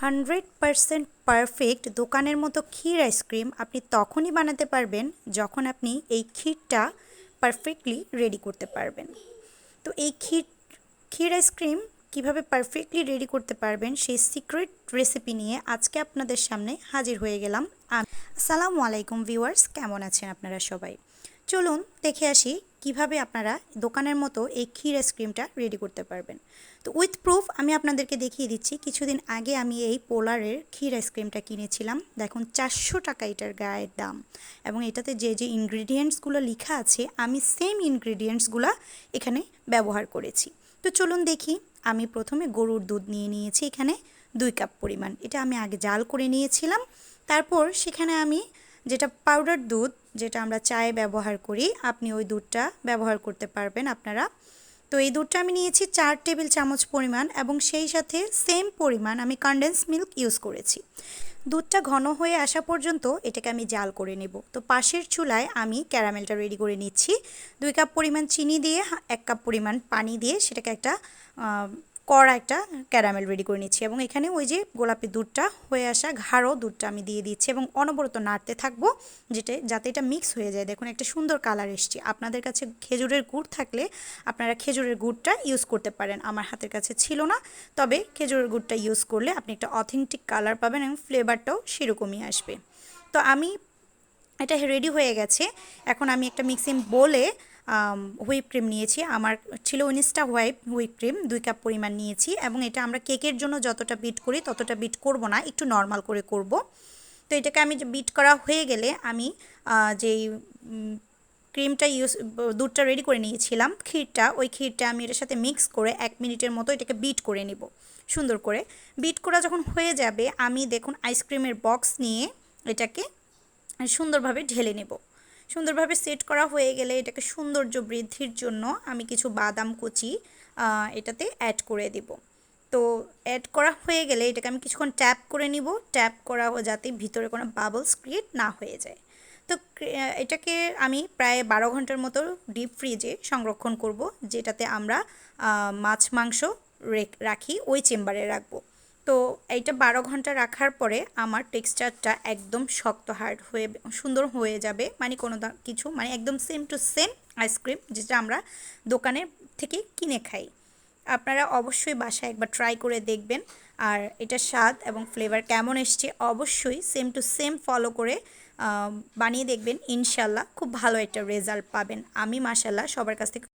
Hundred percent perfect দোকানের মতো ক্ষীর ice cream আপনি তখনই বানাতে পারবেন যখন আপনি এই ক্ষীরটা পারফেক্টলি রেডি করতে পারবেন। তো এই ক্ষীর ক্ষীর আইসক্রিম কীভাবে পারফেক্টলি রেডি করতে পারবেন সেই সিক্রেট রেসিপি নিয়ে আজকে আপনাদের সামনে হাজির হয়ে গেলাম আসসালামু আলাইকুম ভিউয়ার্স, কেমন আছেন আপনারা সবাই? চলুন দেখে আসি কীভাবে আপনারা দোকানের মতো এই ক্ষীর আইসক্রিমটা রেডি করতে পারবেন। তো উইথ প্রুফ আমি আপনাদেরকে দেখিয়ে দিচ্ছি, কিছুদিন আগে আমি এই পোলারের ক্ষীর আইসক্রিমটা কিনেছিলাম। দেখুন, চারশো টাকা এটার গায়ের দাম। এবং এটাতে যে যে ইনগ্রিডিয়েন্টসগুলো লেখা আছে, আমি সেম ইনগ্রিডিয়েন্টসগুলো এখানে ব্যবহার করেছি। তো চলুন দেখি, আমি প্রথমে গরুর দুধ নিয়ে নিয়েছি এখানে দুই কাপ পরিমাণ। এটা আমি আগে জাল করে নিয়েছিলাম। তারপর সেখানে আমি যেটা পাউডার দুধ, যেটা আমরা চায়ে ব্যবহার করি, আপনি ওই দুধটা ব্যবহার করতে পারবেন আপনারা। তো এই দুধটা আমি নিয়েছি চার টেবিল চামচ পরিমাণ এবং সেই সাথে সেম পরিমাণ আমি কনডেন্স মিল্ক ইউজ করেছি। দুধটা ঘন হয়ে আসা পর্যন্ত এটাকে আমি জাল করে নেব। তো পাশের চুলায় আমি ক্যারামেলটা রেডি করে নিচ্ছি। দুই কাপ পরিমাণ চিনি দিয়ে, এক কাপ পরিমাণ পানি দিয়ে সেটাকে একটা কড়া একটা ক্যারামেল রেডি করে নিচ্ছি এবং এখানে ওই যে গোলাপি দুধটা হয়ে আসা ঘাড়ো দুধটা আমি দিয়ে দিচ্ছি এবং অনবরত নাড়তে থাকব যেটা, যাতে এটা মিক্স হয়ে যায়। দেখুন, একটা সুন্দর কালার এসছে। আপনাদের কাছে খেজুরের গুড় থাকলে আপনারা খেজুরের গুড়টা ইউজ করতে পারেন। আমার হাতের কাছে ছিল না, তবে খেজুরের গুড়টা ইউজ করলে আপনি একটা অথেন্টিক কালার পাবেন এবং ফ্লেভারটাও সেরকমই আসবে। তো আমি, এটা রেডি হয়ে গেছে। এখন আমি একটা মিক্সিং বলে হুইপ ক্রিম নিয়েছি। আমার ছিল উনিশটা হোয়াইট হুইপ ক্রিম, দুই কাপ পরিমাণ নিয়েছি এবং এটা আমরা কেকের জন্য যতটা বিট করি ততটা বিট করব না, একটু নর্মাল করে করব। তো এটাকে আমি বিট করা হয়ে গেলে আমি যেই ক্রিমটা ইউজ, দুধটা রেডি করে নিয়েছিলাম, ক্ষীরটা, ওই ক্ষীরটা আমি এটার সাথে মিক্স করে এক মিনিটের মতো এটাকে বিট করে নিব। সুন্দর করে। বিট করা যখন হয়ে যাবে, আমি দেখুন আইসক্রিমের বক্স নিয়ে এটাকে সুন্দরভাবে ঢেলে নেব। সুন্দরভাবে সেট করা হয়ে গেলে এটাকে সৌন্দর্য বৃদ্ধির জন্য আমি কিছু বাদাম কুচি এটাতে অ্যাড করে দিব। তো অ্যাড করা হয়ে গেলে এটাকে আমি কিছুক্ষণ ট্যাপ করে নিব। ট্যাপ করা যাতে ভিতরে কোনো বাবলস ক্রিয়েট না হয়ে যায়। তো এটাকে আমি প্রায় বারো ঘণ্টার মতো ডিপ ফ্রিজে সংরক্ষণ করব, যেটাতে আমরা মাছ, মাংস রাখি ওই চেম্বারে রাখব। তো এইটা বারো ঘণ্টা রাখার পরে আমার টেক্সচারটা একদম শক্ত হার্ড হয়ে, সুন্দর হয়ে যাবে। মানে কোনো কিছু মানে একদম সেম টু সেম আইসক্রিম যেটা আমরা দোকানের থেকে কিনে খাই। আপনারা অবশ্যই বাসায় একবার ট্রাই করে দেখবেন। আর এটা স্বাদ এবং ফ্লেভার কেমন এসছে অবশ্যই সেম টু সেম ফলো করে বানিয়ে দেখবেন। ইনশাল্লাহ খুব ভালো একটা রেজাল্ট পাবেন। আমি মাসাল্লাহ সবার কাছ থেকে